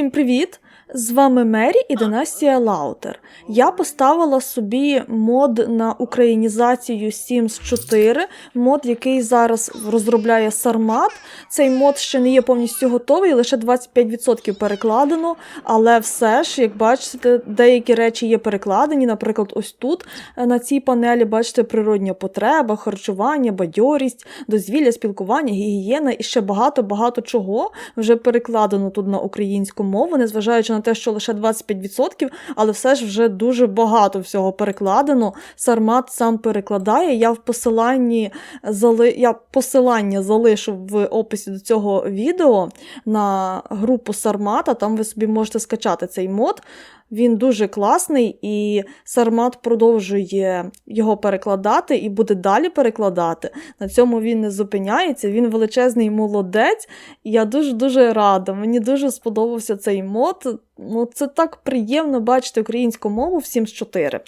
Всім привіт! З вами Мері і Династія Лаутер. Я поставила собі мод на українізацію Sims 4, мод, який зараз розробляє Сармат. Цей мод ще не є повністю готовий, лише 25% перекладено, але все ж, як бачите, деякі речі є перекладені. Наприклад, ось тут е, на цій панелі бачите природня потреба, харчування, бадьорість, дозвілля, спілкування, гігієна і ще багато-багато чого вже перекладено тут на українську мову, незважаючи на те, що лише 25%, але все ж вже дуже багато всього перекладено. Сармат сам перекладає. Я в посиланні зали... я посилання залишу в описі до цього відео на групу Сармата. Там ви собі можете скачати цей мод. Він дуже класний, і Сармат продовжує його перекладати і буде далі перекладати. На цьому він не зупиняється. Він величезний молодець. Я дуже-дуже рада. Мені дуже сподобався цей мод. Ну, Це так приємно бачити українську мову всім з 4.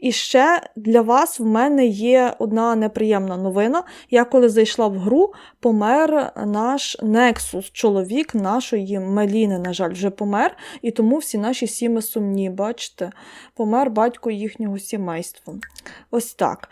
І ще для вас в мене є одна неприємна новина. Я коли зайшла в гру, помер наш Нексус, чоловік нашої Меліни, на жаль, вже помер, і тому всі наші сіми сумні, бачите, помер батько їхнього сімейства. Ось так.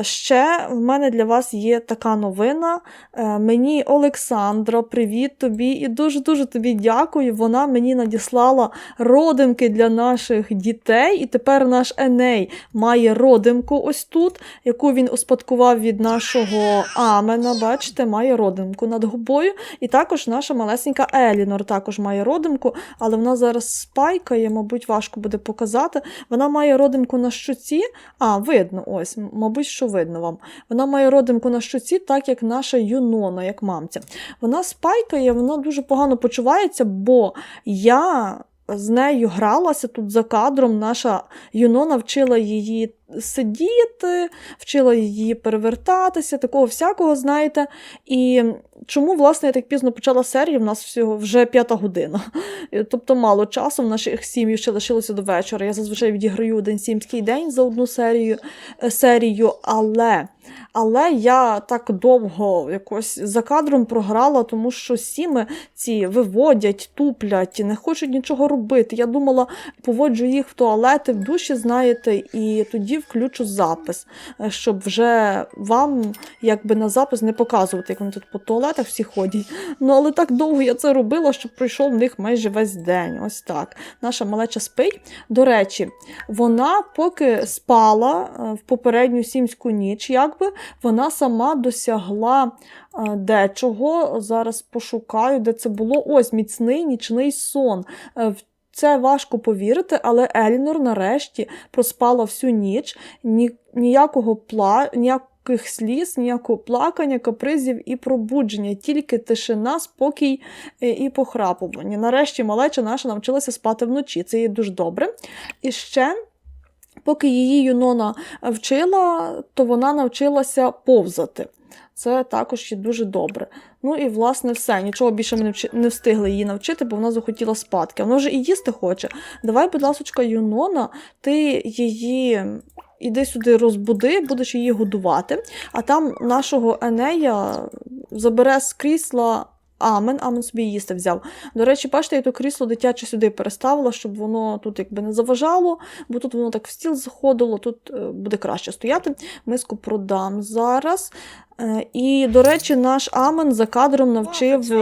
Ще в мене для вас є така новина. Е, Мені Олександра, привіт тобі і дуже-дуже тобі дякую. Вона мені надіслала родимки для наших дітей. І тепер наш Еней має родимку ось тут, яку він успадкував від нашого Амена. Бачите, має родимку над губою. І також наша малесенька Елінор також має родимку, але вона зараз спайкає, мабуть, важко буде показати. Вона має родимку на щуці. А, видно, ось, мабуть, що видно вам. Вона має родинку на щуці, так як наша Юнона, як мамця. Вона спайкає, вона дуже погано почувається, бо я з нею гралася тут за кадром. Наша Юнона вчила її сидіти, вчила її перевертатися, такого всякого, знаєте. І чому, власне, я так пізно почала серію? В нас всього вже п'ята година. Тобто мало часу в наших сім'ї ще лишилося до вечора. Я зазвичай відіграю один сімський день за одну серію, серію але. Але я так довго якось за кадром програла, тому що сіми ці виводять, туплять, не хочуть нічого робити. Я думала, поводжу їх в туалети, в душі, знаєте, і тоді включу запис, щоб вже вам якби на запис не показувати, як вони тут по туалетах всі ходять. Ну, але так довго я це робила, що пройшов в них майже весь день. Ось так. Наша малеча спить. До речі, вона поки спала в попередню сімську ніч, якби вона сама досягла дечого. Зараз пошукаю, де це було. Ось міцний нічний сон. Це важко повірити, але Елінор нарешті проспала всю ніч, Ні, ніякого пла, ніяких сліз, ніякого плакання, капризів і пробудження, тільки тишина, спокій і похрапування. Нарешті малеча наша навчилася спати вночі. Це є дуже добре. І ще. Поки її Юнона вчила, то вона навчилася повзати. Це також є дуже добре. Ну і, власне, все. Нічого більше ми не встигли її навчити, бо вона захотіла спадки. Вона вже і їсти хоче. Давай, будь ласка, Юнона, ти її. Іди сюди розбуди, будеш її годувати, а там нашого Енея забере з крісла Амен, Амен собі їсти взяв. До речі, бачите, я то крісло дитяче сюди переставила, щоб воно тут якби не заважало, бо тут воно так в стіл заходило, тут буде краще стояти. Миску продам зараз. І, до речі, наш Амен за кадром навчив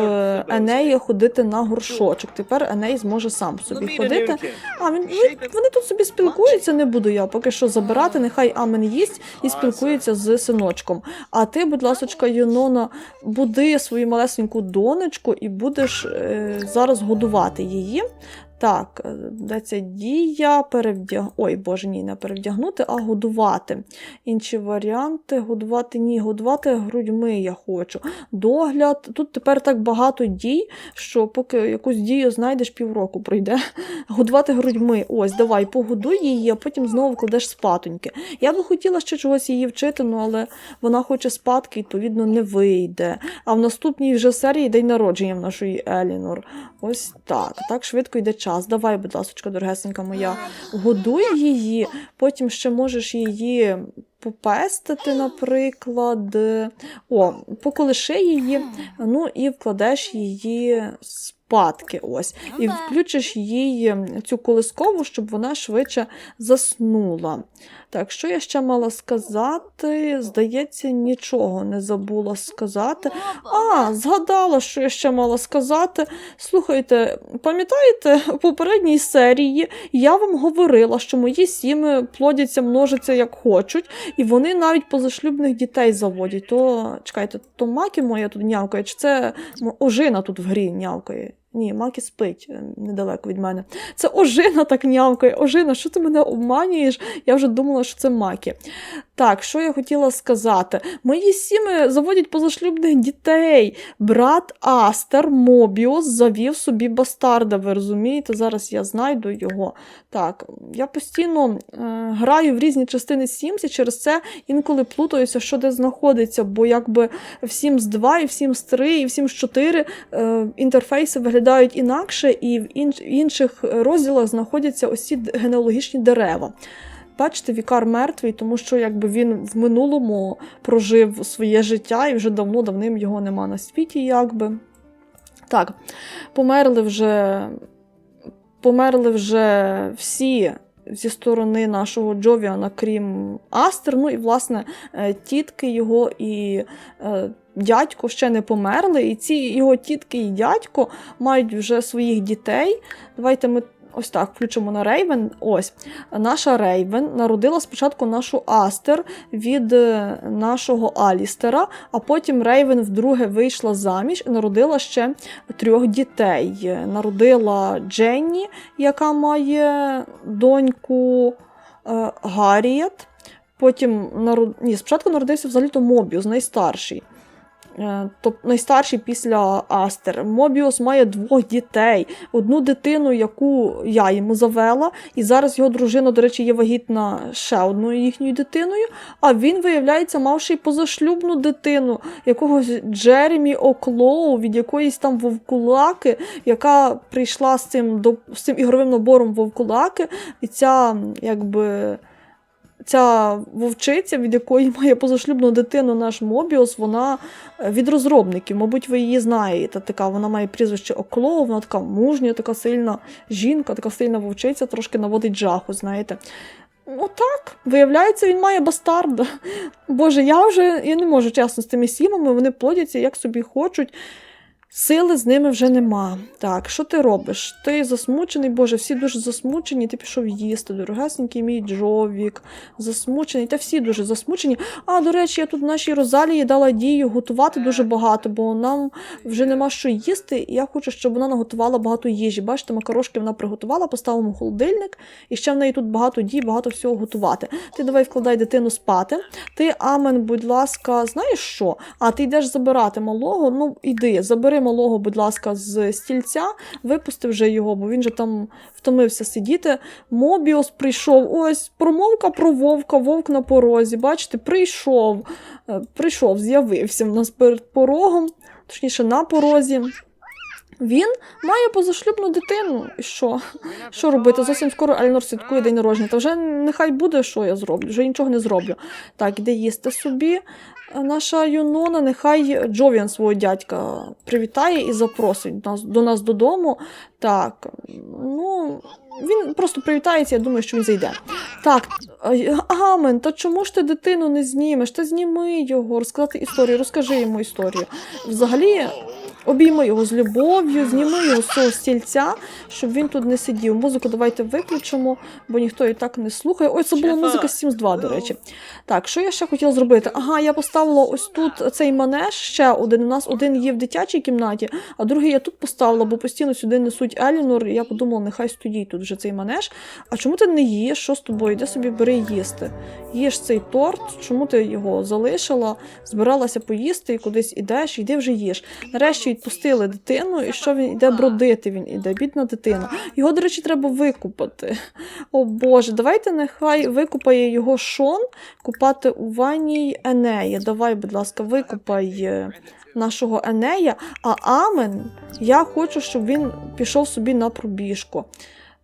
Енея ходити на горшочок. Тепер Еней зможе сам собі ходити. А він вони тут собі спілкуються, не буду я поки що забирати. Нехай Амен їсть і спілкується з синочком. А ти, будь ласка, Юнона, буди свою малесеньку донечку і будеш е, зараз годувати її. Так, де ця дія перевдяг... Ой, боже, ні, не перевдягнути, а годувати. Інші варіанти годувати ні, годувати грудьми я хочу. Догляд. Тут тепер так багато дій, що поки якусь дію знайдеш, півроку пройде. Годувати грудьми. Ось, давай, погодуй її, а потім знову кладеш спатоньки. Я би хотіла ще чогось її вчити, ну, але вона хоче спадки, відповідно, не вийде. А в наступній вже серії день народження в нашої Елінор. Ось так. Так швидко йде час час. Давай, будь ласка, дорогесенька моя, годуй її, потім ще можеш її попестити, наприклад. О, поколиши її, ну і вкладеш її спадки. Ось. І включиш їй цю колискову, щоб вона швидше заснула. Так, що я ще мала сказати? Здається, нічого не забула сказати. А, згадала, що я ще мала сказати. Слухайте, пам'ятаєте, в попередній серії я вам говорила, що мої сіми плодяться, множаться як хочуть, і вони навіть позашлюбних дітей заводять. То чекайте, то маки моя тут нявкає, чи це ожина тут в грі нявкає? Ні, Макі спить е, недалеко від мене. Це ожина так нявкає. Ожина, що ти мене обманюєш? Я вже думала, що це макі. Так, що я хотіла сказати? Мої сіми заводять позашлюбних дітей. Брат Астер Мобіус завів собі бастарда. Ви розумієте? Зараз я знайду його. Так, я постійно е, граю в різні частини Sims, і через це інколи плутаюся, що де знаходиться, бо якби в Sims 2, і в Sims 3, і в Sims 4 е, інтерфейси виглядають інакше, і в інш- інших розділах знаходяться ось генеалогічні дерева. Бачите, Вікар мертвий, тому що якби він в минулому прожив своє життя і вже давно давним його нема на світі, якби. Так, померли вже, померли вже всі зі сторони нашого Джовіана, крім Астер. Ну і, власне, е, тітки його і е, дядько ще не померли. І ці його тітки і дядько мають вже своїх дітей. Давайте ми ось так включимо на Рейвен. Ось наша Рейвен народила спочатку нашу Астер від е, нашого Алістера, а потім Рейвен вдруге вийшла заміж і народила ще трьох дітей. Народила Дженні, яка має доньку е, Гарріет. Потім народ... Ні, спочатку народився взагалі-то Мобіус, найстарший. Тобто найстарший після Астер. Мобіус має двох дітей, одну дитину, яку я йому завела, і зараз його дружина, до речі, є вагітна ще одною їхньою дитиною. А він, виявляється, мав ще й позашлюбну дитину, якогось Джеремі Оклоу від якоїсь там вовкулаки, яка прийшла з цим, до, з цим ігровим набором вовкулаки, і ця якби. Ця вовчиця, від якої має позашлюбну дитину наш Мобіус, вона е, від розробників. Мабуть, ви її знаєте. Така вона має прізвище Оклоу, вона така мужня, така сильна жінка, така сильна вовчиця, трошки наводить жаху, знаєте. Ну так, виявляється, він має бастарда. Боже, я вже я не можу чесно з тими сімами, вони плодяться як собі хочуть. Сили з ними вже нема. Так, що ти робиш? Ти засмучений, Боже, всі дуже засмучені, ти пішов їсти, дорогесенький мій Джовік, засмучений, та всі дуже засмучені. А, до речі, я тут нашій Розалії дала дію готувати дуже багато, бо нам вже нема що їсти, і я хочу, щоб вона наготувала багато їжі. Бачите, макарошки вона приготувала, поставимо в холодильник, і ще в неї тут багато дій, багато всього готувати. Ти давай вкладай дитину спати. Ти, Амен, будь ласка, знаєш що? А ти йдеш забирати малого? Ну, іди, забери малого, будь ласка, з стільця, випусти вже його, бо він же там втомився сидіти. Мобіус прийшов. Ось промовка про вовка, вовк на порозі. Бачите, прийшов, Е, прийшов, з'явився в нас перед порогом, точніше, на порозі. Він має позашлюбну дитину. І що? Що робити? Зовсім скоро Ельнор святкує день народження. Та вже нехай буде, що я зроблю, вже нічого не зроблю. Так, іде їсти собі. Наша Юнона, нехай Джовіан свого дядька привітає і запросить нас, до нас додому. Так, ну, він просто привітається, я думаю, що він зайде. Так, Амен, та чому ж ти дитину не знімеш? Та зніми його, розказати історію, розкажи йому історію. Взагалі, обійми його з любов'ю, зніми його з цього стільця, щоб він тут не сидів. Музику давайте виключимо, бо ніхто і так не слухає. Ой, це була музика з Sims 2, до речі. Так, що я ще хотіла зробити? Ага, я поставила ось тут цей манеж, ще один. У нас один є в дитячій кімнаті, а другий я тут поставила, бо постійно сюди несуть Елінор, і я подумала, нехай стоїть тут вже цей манеж. А чому ти не їш? Що з тобою? Йди собі бери їсти. Їж цей торт, чому ти його залишила, збиралася поїсти і кудись ідеш, йди вже їж. Нарешті відпустили дитину, і що він іде бродити? Він іде, бідна дитина. Його, до речі, треба викупати. О Боже, давайте нехай викупає його Шон, купати у ванні Енея. Давай, будь ласка, викупай е, нашого Енея. А Амен, я хочу, щоб він пішов собі на пробіжку.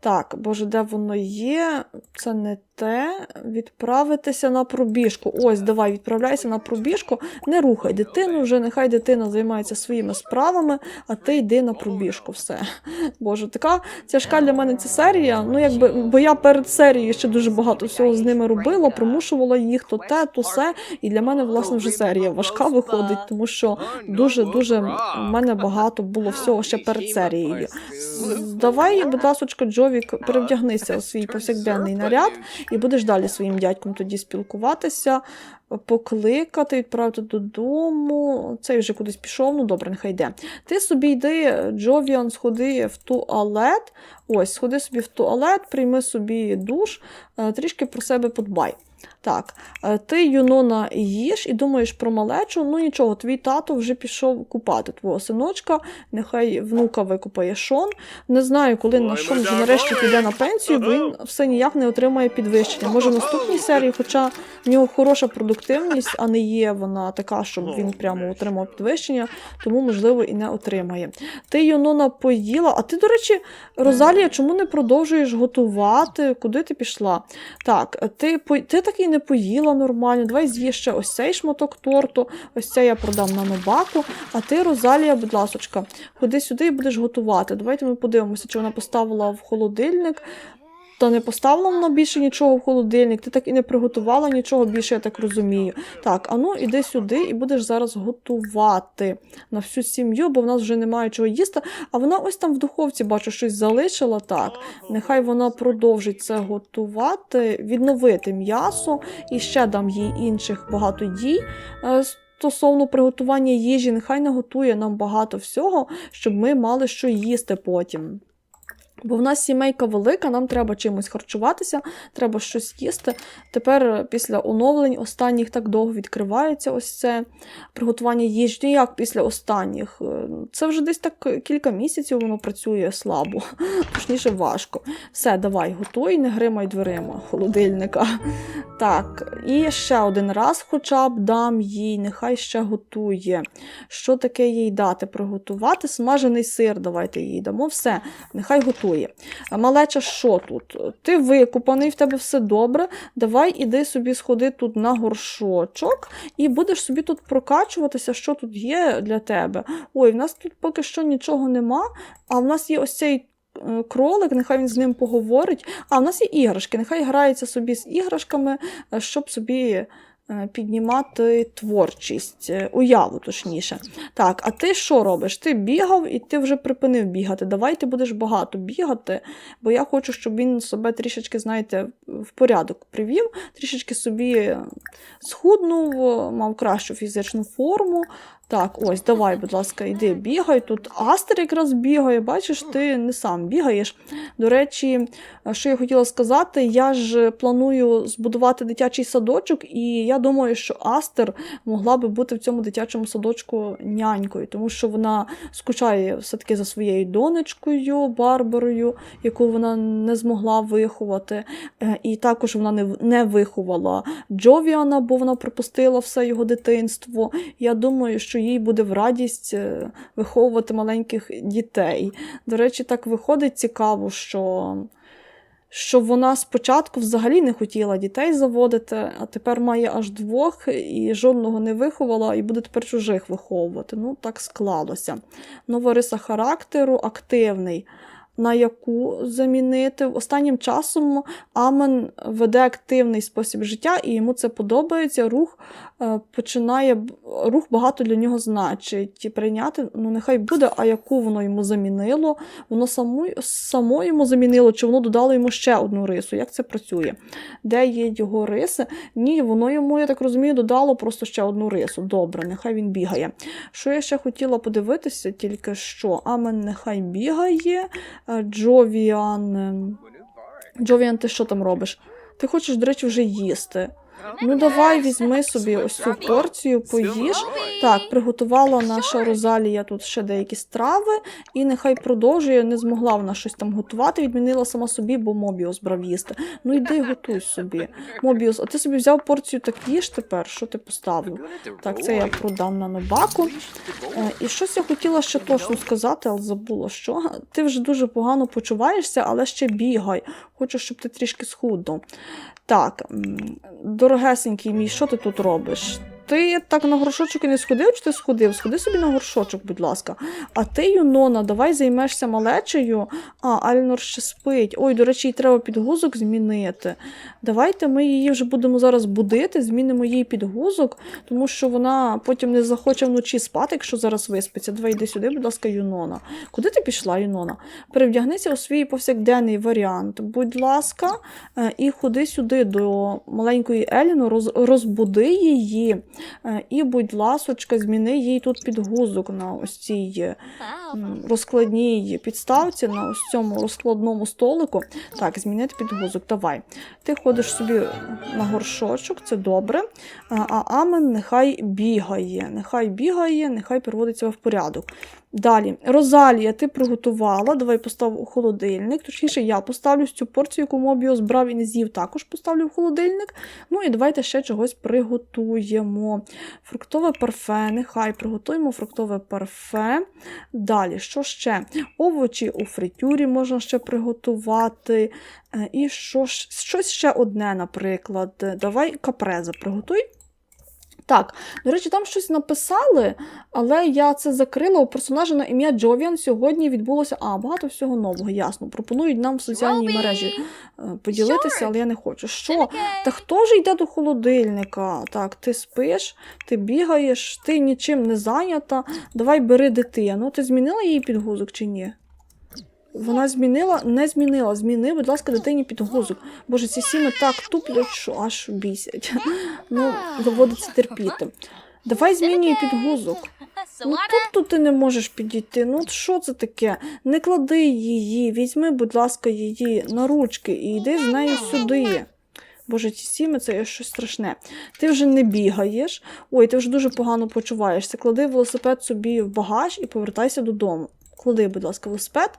Так, боже, де воно є? Це не те відправитися на пробіжку. Ось, давай, відправляйся на пробіжку, не рухай дитину, вже нехай дитина займається своїми справами, а ти йди на пробіжку. Все. Боже, така тяжка для мене ця серія. Ну, якби, бо я перед серією ще дуже багато всього з ними робила, примушувала їх то те, то все. І для мене, власне, вже серія важка виходить, тому що дуже-дуже в мене багато було всього ще перед серією. Давай, будь ласочка, Джовік, перевдягнися у свій повсякденний наряд і будеш далі своїм дядьком тоді спілкуватися, покликати, відправити додому. Цей вже кудись пішов, ну добре, нехай йде. Ти собі йди, Джовіан, сходи в туалет. Ось, сходи собі в туалет, прийми собі душ, е, трішки про себе подбай. Так, е, ти, Юнона, їш і думаєш про малечу. Ну нічого, твій тато вже пішов купати твого синочка, нехай внука викупає Шон. Не знаю, коли на Ой, Шон вже нарешті піде на пенсію, бо він все ніяк не отримає підвищення. Може, в наступній серії, хоча в нього хороша продуктивність, а не є вона така, щоб він прямо отримав підвищення, тому, можливо, і не отримає. Ти, Юнона, поїла. А ти, до речі, Розалія, чому не продовжуєш готувати? Куди ти пішла? Так, ти, ти так і не поїла нормально. Давай з'їж ще ось цей шматок торту, ось це я продам на нобаку. А ти, Розалія, будь ласочка, ходи сюди і будеш готувати. Давайте ми подивимося, чи вона поставила в холодильник. Та не поставила вона більше нічого в холодильник, ти так і не приготувала нічого більше, я так розумію. Так, а ну іди сюди і будеш зараз готувати на всю сім'ю, бо в нас вже немає чого їсти. А вона ось там в духовці, бачу, щось залишила. Так, нехай вона продовжить це готувати, відновити м'ясо і ще дам їй інших багато дій. е, Стосовно приготування їжі, нехай не готує нам багато всього, щоб ми мали що їсти потім. Бо в нас сімейка велика, нам треба чимось харчуватися, треба щось їсти. Тепер е, після оновлень останніх так довго відкривається ось це приготування їжі. Ну, як після останніх. Е, Це вже десь так кілька місяців воно працює слабо, точніше важко. Все, давай, готуй, не гримай дверима холодильника. Так, і ще один раз хоча б дам їй, нехай ще готує. Що таке їй дати? Приготувати смажений сир, давайте їй дамо. Все, нехай готує. Малеча, що тут? Ти викупаний, в тебе все добре. Давай іди собі сходи тут на горшочок і будеш собі тут прокачуватися, що тут є для тебе. Ой, в нас тут поки що нічого нема, а в нас є ось цей. Кролик, нехай він з ним поговорить. А в нас є іграшки. Нехай грається собі з іграшками, е, щоб собі е, піднімати творчість, е, уяву точніше. Так, а ти що робиш? Ти бігав і ти вже припинив бігати. Давай ти будеш багато бігати, бо я хочу, щоб він себе трішечки, знаєте, в порядок привів, трішечки собі схуднув, мав кращу фізичну форму. Так, ось, давай, будь ласка, йди, бігай. Тут Астер якраз бігає, бачиш, ти не сам бігаєш. До речі, що я хотіла сказати, я ж планую збудувати дитячий садочок, і я думаю, що Астер могла би бути в цьому дитячому садочку нянькою, тому що вона скучає все-таки за своєю донечкою Барбарою, яку вона не змогла виховати. Е, І також вона не, не виховала Джовіана, бо вона пропустила все його дитинство. Я думаю, що їй буде в радість е, виховувати маленьких дітей. До речі, так виходить цікаво, що. Що вона спочатку взагалі не хотіла дітей заводити, а тепер має аж двох і жодного не виховала, і буде тепер чужих виховувати. Ну, так склалося. Нова риса характеру активний. На яку замінити. Останнім часом Амен веде активний спосіб життя, і йому це подобається. Рух е, починає рух багато для нього значить. Прийняти, ну нехай буде, а яку воно йому замінило. Воно само, само йому замінило, чи воно додало йому ще одну рису. Як це працює? Де є його риси? Ні, воно йому, я так розумію, додало просто ще одну рису. Добре, нехай він бігає. Що я ще хотіла подивитися, тільки що Амен нехай бігає. Е, Джовіан. ем, Джовіан, ти що там робиш? Ти хочеш, до речі, вже їсти. Ну давай візьми собі ось цю порцію, поїж. Так, приготувала наша Розалія тут ще деякі страви, і нехай продовжує. Не змогла вона щось там готувати, відмінила сама собі, бо Мобіус брав їсти. Ну йди готуй собі. Мобіус, а ти собі взяв порцію так їж тепер, що ти поставив? Так, це я продам на нобаку. Е, І щось я хотіла ще точно сказати, але забула, що ти вже дуже погано почуваєшся, але ще бігай. Хочу, щоб ти трішки схуднув. Так, м, дорогесенький мій, що ти тут робиш? Ти так на горшочок і не сходив, чи ти сходив? Сходи собі на горшочок, будь ласка. А ти, Юнона, давай займешся малечею. А, Альнор ще спить. Ой, до речі, їй треба підгузок змінити. Давайте ми її вже будемо зараз будити, змінимо їй підгузок, тому що вона потім не захоче вночі спати, якщо зараз виспиться. Давай йди сюди, будь ласка, Юнона. Куди ти пішла, Юнона? Перевдягнися у свій повсякденний варіант. Будь ласка, е, і ходи сюди до маленької Еліну, розбуди її. Е, І, будь ласочка, зміни їй тут підгузок на ось цій е, розкладній підставці, на ось цьому розкладному столику. Так, змінити підгузок. Давай. Ти ходиш собі на горшочок, це добре. А Амен нехай бігає. Нехай бігає, нехай приводиться в порядок. Далі, Розалія, ти приготувала. Давай постав у холодильник. Точніше, я поставлю цю порцію, яку Мобіо збрав і не з'їв, також поставлю в холодильник. Ну і давайте ще чогось приготуємо. Фруктове парфе, нехай приготуємо фруктове парфе. Далі, що ще? Овочі у фритюрі можна ще приготувати. Е, І що щось ще одне, наприклад. Давай капреза приготуй. Так, до речі, там щось написали, але я це закрила. У персонажа на ім'я Джовіан сьогодні відбулося. А, багато всього нового, ясно. Пропонують нам в соціальній мережі е, поділитися, але я не хочу. Що? Та хто ж йде до холодильника? Так, ти спиш, ти бігаєш, ти нічим не зайнята. Давай бери дитину. Ти змінила її підгузок чи ні? Вона змінила, не змінила. Зміни, будь ласка, дитині підгузок. Боже, ці сіми так туплять, що аж бісять. Ну, доводиться терпіти. Давай змінюй підгузок. Ну тут ти не можеш підійти. Ну що це таке? Не клади її, візьми, будь ласка, її на ручки і йди з нею сюди. Боже, ці сіми це щось страшне. Ти вже не бігаєш. Ой, ти вже дуже погано почуваєшся. Клади велосипед собі в багаж і повертайся додому. Клади, будь ласка, велосипед.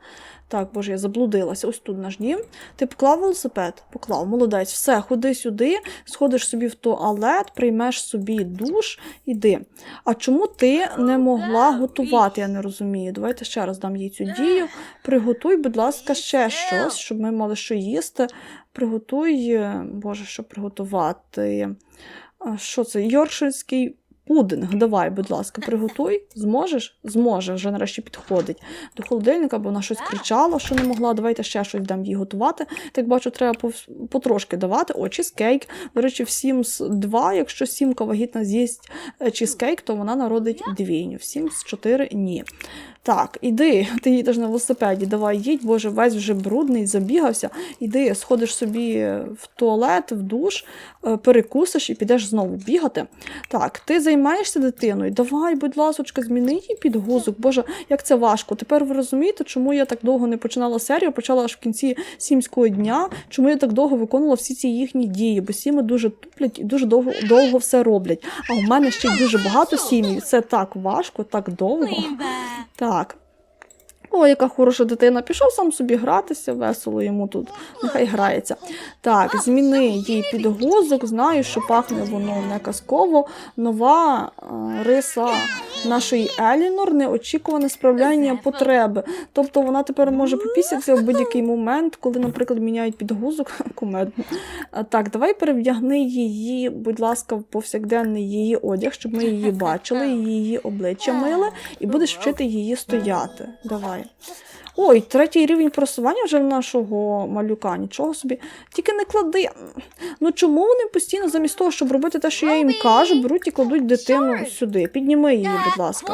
Так, боже, я заблудилася. Ось тут наш дім. Ти поклав велосипед? Поклав, молодець. Все, ходи сюди, сходиш собі в туалет, приймеш собі душ, іди. А чому ти не могла готувати? Я не розумію. Давайте ще раз дам їй цю дію. Приготуй, будь ласка, ще щось, щоб ми мали що їсти. Приготуй, е, боже, що приготувати? Що це? Йоркширський пудинг. Давай, будь ласка, приготуй. Зможеш? Зможе, вже нарешті підходить до холодильника, бо вона щось кричала, що не могла. Давайте ще щось дам їй готувати. Так бачу, треба потрошки давати. О, чізкейк. До речі, в Sims 2, якщо сімка вагітна з'їсть е, чізкейк, то вона народить двійню. В Sims 4 ні. Так, іди, ти їдеш на велосипеді, давай їдь, боже, весь вже брудний, забігався. Іди, сходиш собі в туалет, в душ, е, перекусиш і підеш знову бігати. Так, ти займаєшся дитиною. Давай, будь ласочка, зміни її підгузок. Боже, як це важко. Тепер ви розумієте, чому я так довго не починала серію, почала аж в кінці сімського дня, чому я так довго виконувала всі ці їхні дії, бо сіми дуже туплять і дуже довго, довго все роблять. А у мене ще дуже багато сім'ї. Це так важко, так довго. Так. talk О, яка хороша дитина. Пішов сам собі гратися, весело йому тут. Нехай грається. Так, зміни їй підгузок. Знаю, що пахне воно не казково. Нова е, риса нашої Елінор неочікуване справляння потреби. Тобто вона тепер може попісятися в будь-який момент, коли, наприклад, міняють підгузок. Кумедно. Так, давай перевдягни її, будь ласка, в повсякденний її одяг, щоб ми її бачили, її обличчя мили, і будеш вчити її стояти. Давай. Ой, третій рівень просування вже в нашого малюка. Нічого собі. Тільки не клади. Ну чому вони постійно замість того, щоб робити те, що я їм кажу, беруть і кладуть дитину сюди. Підніми її, будь ласка.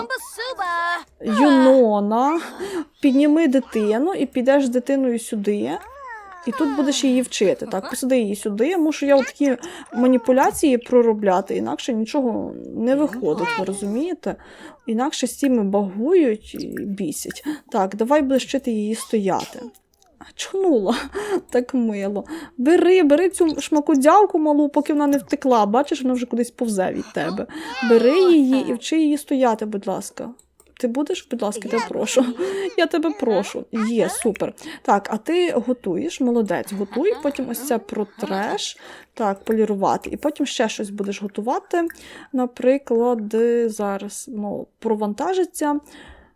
Юнона, підніми дитину і підеш з дитиною сюди. І тут будеш її вчити. Так, посади її сюди. Мушу я такі маніпуляції проробляти, інакше нічого не виходить, ви розумієте? Інакше з цими багують і бісять. Так, давай будеш вчити її стояти. Чхнула, так мило. Бери, бери цю шмакодявку малу, поки вона не втекла. Бачиш, вона вже кудись повзе від тебе. Бери її і вчи її стояти, будь ласка. Ти будеш, будь ласка, я прошу. Я тебе прошу. Є, супер. Так, а ти готуєш, молодець, готуй, потім ось це протреш, так, полірувати, і потім ще щось будеш готувати. Наприклад, зараз ну, провантажиться.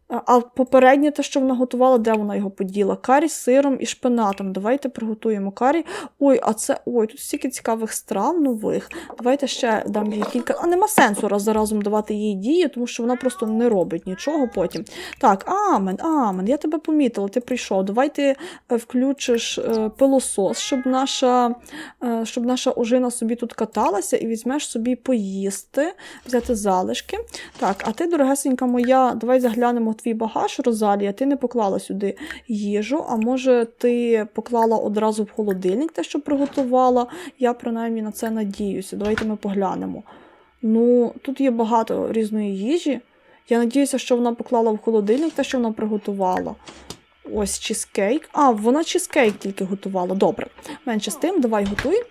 А попереднє те, що вона готувала, де вона його поділа? Карі з сиром і шпинатом. Давайте приготуємо карі. Ой, а це ой, тут стільки цікавих страв нових. Давайте ще дам їй кілька. А нема сенсу раз за разом давати їй дії, тому що вона просто не робить нічого потім. Так, амен, амен, я тебе помітила, ти прийшов. Давай ти е, включиш е, пилосос, щоб наша, е, щоб наша ожина собі тут каталася і візьмеш собі поїсти, взяти залишки. Так, а ти, дорогесенька моя, давай заглянемо твій багаж, Розалія. Ти не поклала сюди їжу, а може ти поклала одразу в холодильник те, що приготувала. Я принаймні на це надіюся. Давайте ми поглянемо. Ну, тут є багато різної їжі. Я надіюся, що вона поклала в холодильник те, що вона приготувала. Ось чизкейк. А, вона чизкейк тільки готувала. Добре. Менше з тим, давай готуй.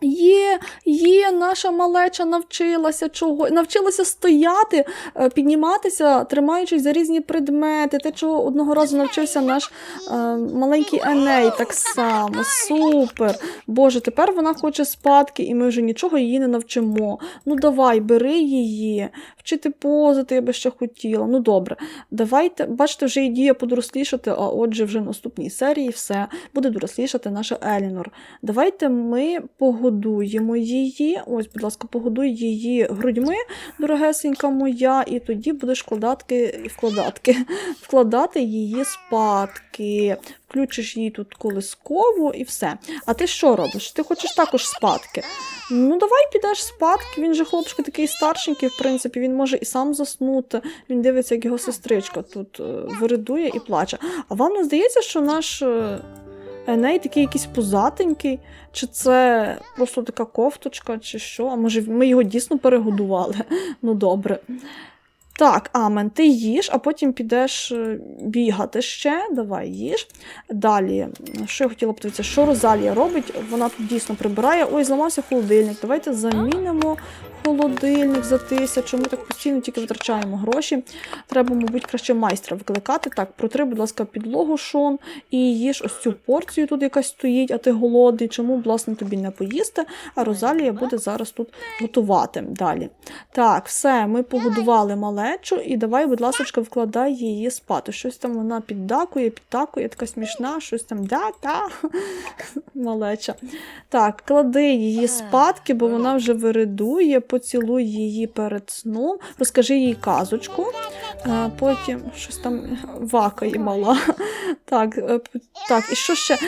Є, є, наша малеча навчилася чого, навчилася стояти, е, підніматися, тримаючись за різні предмети. Те, чого одного разу навчився наш е, маленький Еней, так само. Супер. Боже, тепер вона хоче спадки, і ми вже нічого її не навчимо. Ну давай, бери її, вчити позити, я би ще хотіла. Ну добре, давайте, бачите, вже і діє подорослішати, а отже, вже в наступній серії все буде дорослішати наша Елінор. Давайте ми погодуємо її. Ось, будь ласка, погодуй її грудьми, дорогесенька моя, і тоді будеш вкладатки і вкладатки, вкладати її спадки. Включиш їй тут колискову і все. А ти що робиш? Ти хочеш також спадки? Ну, давай підеш спадки. Він же хлопчик такий старшенький, в принципі, він може і сам заснути. Він дивиться, як його сестричка тут е, виридує і плаче. А вам не здається, що наш е, Еней такий якийсь пузатенький? Чи це просто така кофточка, чи що? А може ми його дійсно перегодували? Ну добре. Так, Амен, ти їж, а потім підеш е, бігати ще. Давай їж. Далі, що я хотіла подивитися, що Розалія робить? Вона тут дійсно прибирає. Ой, зламався холодильник. Давайте замінимо холодильник за тисячу. Ми так постійно тільки витрачаємо гроші. Треба, мабуть, краще майстра викликати. Так, протри, будь ласка, підлогу шон і їж ось цю порцію тут якась стоїть, а ти голодний. Чому, власне, тобі не поїсти? А Розалія буде зараз тут готувати далі. Так, все, ми погодували малечу, і давай, будь ласка, вкладай її спати. Щось там вона піддакує, підтакує, така смішна, щось там да-та. Малеча. Так, клади її спадки, бо вона вже виридує, поцілуй її перед сном, розкажи їй казочку, потім щось там вакає мала. Так, е, так, і що ще?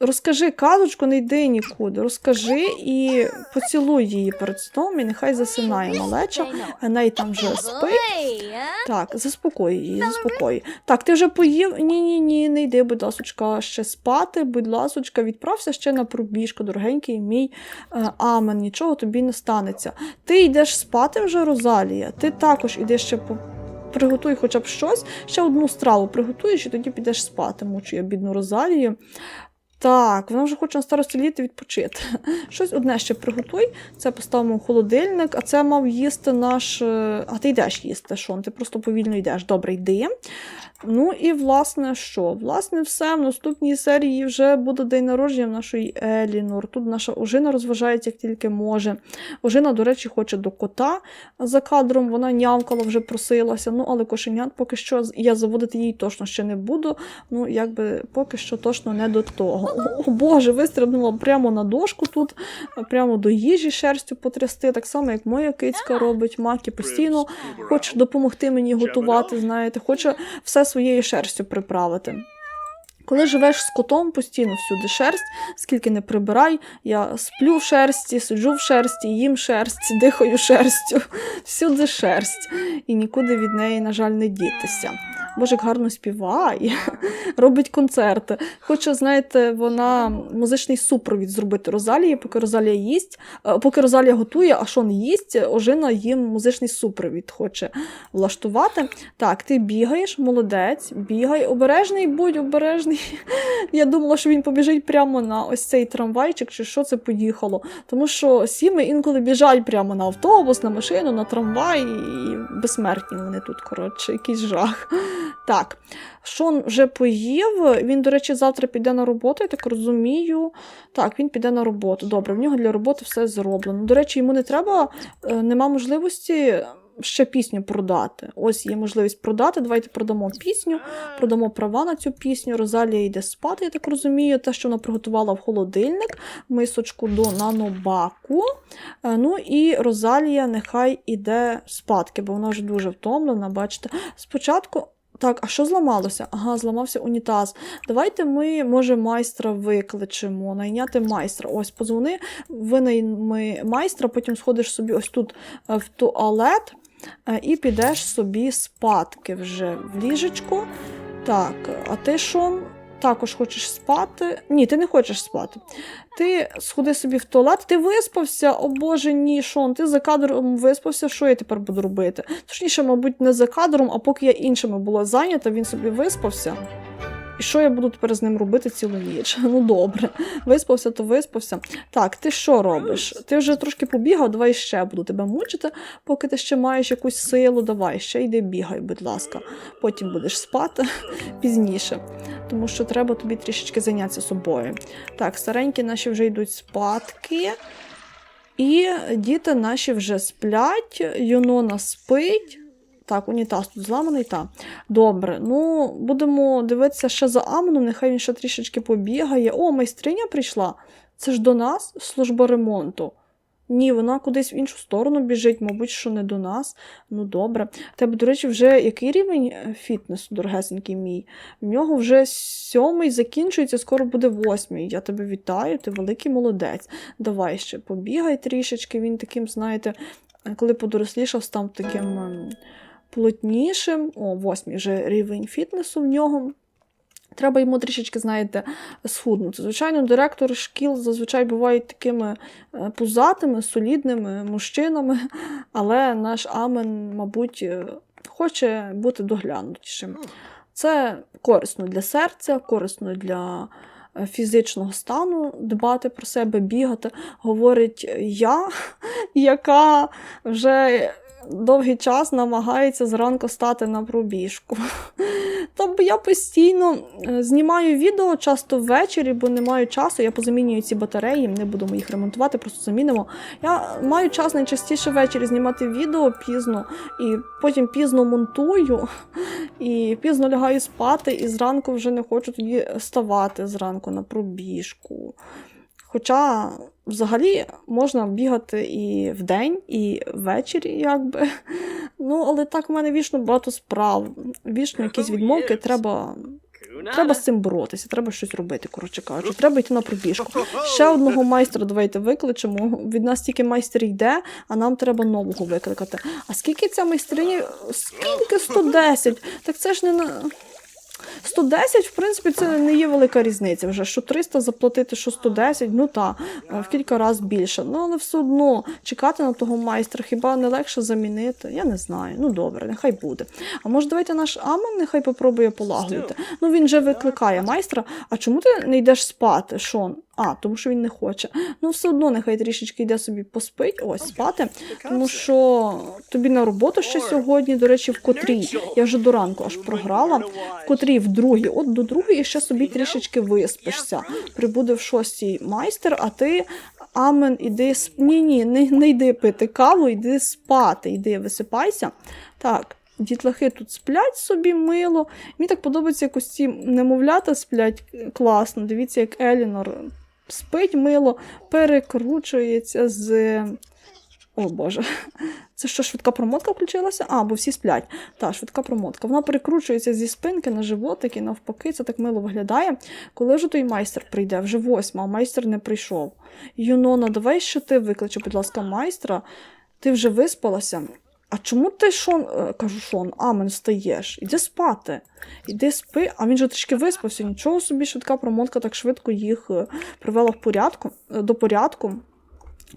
Розкажи казочку, не йди нікуди. Розкажи і поцілуй її перед сном, і нехай засинає малеча. А неї там вже спить. Так, заспокой її, заспокой. Так, ти вже поїв? Ні, ні, ні, не йди, будь ласочка, ще спати, будь ласочка, відправся ще на пробіжку, дорогенький мій е, амен, нічого тобі не станеться. Ти йдеш спати вже, Розалія, ти також йдеш ще по. Приготуй хоча б щось, ще одну страву приготуєш і тоді підеш спати, мучу я бідну Розалію. Так, вона вже хоче на старості літа відпочити. Щось одне ще приготуй. Це поставимо в холодильник, а це мав їсти наш. е, А ти йдеш їсти, Шон, ти просто повільно йдеш. Добре, йди. Ну і власне що? Власне, все. В наступній серії вже буде день народження в нашої Елінор. Тут наша ожина розважається як тільки може. Ожина, до речі, хоче до кота за кадром. Вона нявкала, вже просилася. Ну, але кошенят поки що я заводити їй точно ще не буду. Ну, якби поки що точно не до того. О, Боже, вистрибнула прямо на дошку тут, прямо до їжі шерстю потрясти, так само, як моя кицька робить. Макі постійно хоче допомогти мені готувати, знаєте, хоче все своєю шерстю приправити. Коли живеш з котом, постійно всюди шерсть, скільки не прибирай, я сплю в шерсті, сиджу в шерсті, їм шерсть, дихаю шерстю, всюди шерсть. І нікуди від неї, на жаль, не дітися. Боже, гарно співає, робить концерти. Хоче, знаєте, вона музичний супровід зробити Розалії, поки Розалія їсть, е, поки Розалія готує, а Шон їсть, ожина їм музичний супровід хоче влаштувати. Так, ти бігаєш, молодець, бігай, обережний, будь обережний. Я думала, що він побіжить прямо на ось цей трамвайчик, чи що це поїхало. Тому що сіми інколи біжать прямо на автобус, на машину, на трамвай, і безсмертні вони тут, коротше, якийсь жах. Так, Шон вже поїв. Він, до речі, завтра піде на роботу, я так розумію. Так, він піде на роботу. Добре, в нього для роботи все зроблено. До речі, йому не треба, е, нема можливості ще пісню продати. Ось є можливість продати. Давайте продамо пісню, продамо права на цю пісню. Розалія йде спати, я так розумію. Те, що вона приготувала в холодильник, мисочку до нанобаку. Е, Ну і Розалія нехай іде спадки, бо вона вже дуже втомлена. Бачите, спочатку. Так, а що зламалося? Ага, зламався унітаз. Давайте ми, може, майстра викличемо, найняти майстра. Ось, позвони, винайми майстра, потім сходиш собі ось тут е, в туалет е, і підеш собі спадки вже в ліжечку. Так, а ти що? Також хочеш спати? Ні, ти не хочеш спати. Ти сходи собі в туалет, ти виспався, о Боже, ні, Шон, ти за кадром виспався, що я тепер буду робити? Точніше, мабуть, не за кадром, а поки я іншими була зайнята, він собі виспався. І що я буду тепер з ним робити цілу ніч? Ну добре, виспався, то виспався. Так, ти що робиш? Ти вже трошки побігав, давай ще буду тебе мучити, поки ти ще маєш якусь силу. Давай, ще йди бігай, будь ласка. Потім будеш спати пізніше, тому що треба тобі трішечки зайнятися собою. Так, старенькі наші вже йдуть спадки. І діти наші вже сплять, Юнона спить. Так, унітаз тут зламаний, так. Добре, ну будемо дивитися ще за Амоном, нехай він ще трішечки побігає. О, майстриня прийшла. Це ж до нас служба ремонту. Ні, вона кудись в іншу сторону біжить, мабуть, що не до нас. Ну добре. Тебе, до речі, вже який рівень е, фітнесу, дорогесенький мій? В нього вже сьомий закінчується, скоро буде восьмий. Я тебе вітаю, ти великий молодець. Давай ще побігай трішечки. Він таким, знаєте, коли подорослішав, став таким ем, плотнішим. О, восьмий вже рівень фітнесу в нього. Треба йому трішечки, знаєте, схуднути. Звичайно, директори шкіл зазвичай бувають такими е, пузатими, солідними мужчинами, але наш Амен, мабуть, е, хоче бути доглянутішим. Це корисно для серця, корисно для е, фізичного стану, дбати про себе, бігати. Говорить я, яка вже довгий час намагається зранку стати на пробіжку. Тобто я постійно е, знімаю відео часто ввечері, бо не маю часу. Я позамінюю ці батареї, не будемо їх ремонтувати, просто замінимо. Я маю час найчастіше ввечері знімати відео пізно, і потім пізно монтую, і пізно лягаю спати, і зранку вже не хочу тоді ставати зранку на пробіжку. Хоча взагалі можна бігати і вдень, і ввечері, якби. Ну, але так в мене вічно багато справ. Вічно якісь відмовки, треба, треба з цим боротися, треба щось робити, коротше кажучи. Треба йти на пробіжку. Ще одного майстра давайте викличемо. Від нас тільки майстер йде, а нам треба нового викликати. А скільки ця майстриня? Скільки 110? Так це ж не на. 110, в принципі, це не є велика різниця вже. Що 300 заплатити, що 110, ну та в кілька разів більше. Ну, але все одно чекати на того майстра, хіба не легше замінити? Я не знаю. Ну добре, нехай буде. А може, давайте наш Амон нехай попробує полагодити. Ну він же викликає майстра. А чому ти не йдеш спати, Шон? А, тому що він не хоче. Ну, все одно нехай трішечки йде собі поспить, ось спати. Тому що тобі на роботу ще сьогодні, до речі, в котрій. Я вже до ранку аж програла. В котрій в другій, от до другої ще собі трішечки виспишся. Прибуде в шостій майстер, а ти. Амен, іди сп... Ні, ні, не, не йди пити каву, йди спати, йди, висипайся. Так, дітлахи тут сплять собі мило. Мені так подобається, як ось ці немовлята сплять класно. Дивіться, як Елінор спить мило, перекручується з. О Боже, це що, швидка промотка включилася? А, бо всі сплять. Та, швидка промотка. Вона перекручується зі спинки на животик і навпаки, це так мило виглядає. Коли вже той майстер прийде, вже восьма, а майстер не прийшов. Юнона, давай ще ти викличе, будь ласка, майстра. Ти вже виспалася. А чому ти Шон, е, кажу, Шон, амен, стаєш? Іди спати. Іди спи, а він же трішки виспався. Нічого собі швидка промотка так швидко їх е, привела в порядку, е, до порядку.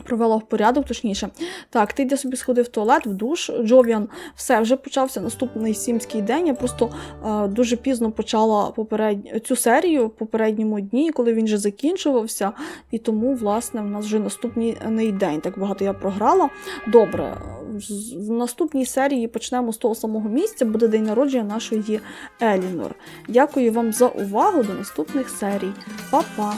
Привела в порядок, точніше. Так, ти йди собі сходив в туалет, в душ. Джовіан, все, вже почався наступний сімський день. Я просто е, дуже пізно почала поперед... цю серію в попередньому дні, коли він вже закінчувався. І тому, власне, в нас вже наступний день. Так багато я програла. Добре, в наступній серії почнемо з того самого місця. Буде день народження нашої Елінор. Дякую вам за увагу. До наступних серій. Па-па!